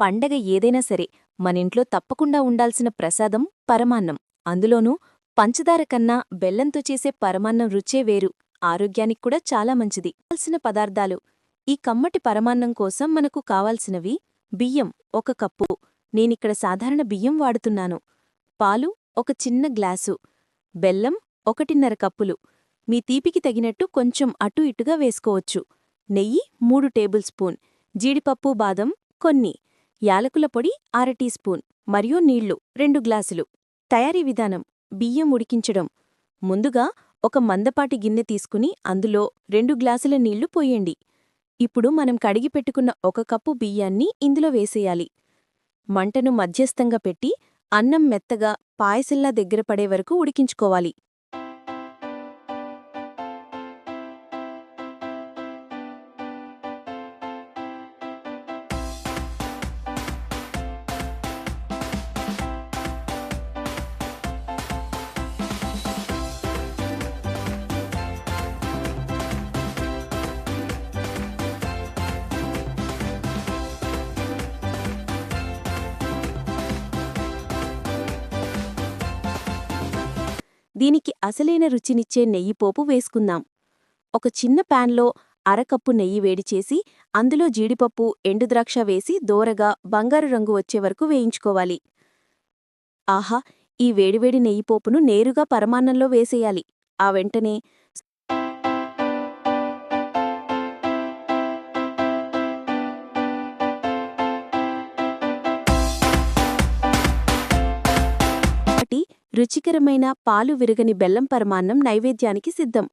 పండగ ఏదైనా సరే మనింట్లో తప్పకుండా ఉండాల్సిన ప్రసాదం పరమాన్నం. అందులోనూ పంచదార కన్నా బెల్లంతో చేసే పరమాన్నం రుచే వేరు. ఆరోగ్యానికి కూడా చాలా మంచిది. కావాల్సిన పదార్థాలు. ఈ కమ్మటి పరమాన్నం కోసం మనకు కావాల్సినవి బియ్యం ఒక కప్పు. నేనిక్కడ సాధారణ బియ్యం వాడుతున్నాను. పాలు ఒక చిన్న గ్లాసు. బెల్లం ఒకటిన్నర కప్పులు. మీ తీపికి తగినట్టు కొంచెం అటు ఇటుగా వేసుకోవచ్చు. నెయ్యి మూడు టేబుల్ స్పూన్. జీడిపప్పు బాదం కొన్ని. యాలకుల పొడి అర టీ స్పూన్ మరియు నీళ్ళు రెండు గ్లాసులు. తయారీ విధానం. బియ్యం ఉడికించడం. ముందుగా ఒక మందపాటి గిన్నె తీసుకుని అందులో రెండు గ్లాసుల నీళ్ళు పోయండి. ఇప్పుడు మనం కడిగి పెట్టుకున్న ఒక కప్పు బియ్యాన్ని ఇందులో వేసేయాలి. మంటను మధ్యస్థంగా పెట్టి అన్నం మెత్తగా పాయసంలా దగ్గర పడే వరకు ఉడికించుకోవాలి. దీనికి అసలైన రుచినిచ్చే నెయ్యిపోపు వేసుకుందాం. ఒక చిన్న ప్యాన్లో అరకప్పు నెయ్యి వేడిచేసి అందులో జీడిపప్పు ఎండుద్రాక్ష వేసి దోరగా బంగారు రంగు వచ్చే వరకు వేయించుకోవాలి. ఆహా! ఈ వేడివేడి నెయ్యిపోపును నేరుగా పరమాన్నంలో వేసేయాలి. ఆ వెంటనే రుచికరమైన పాలు విరగని బెల్లం పరమాన్నం నైవేద్యానికి సిద్ధం.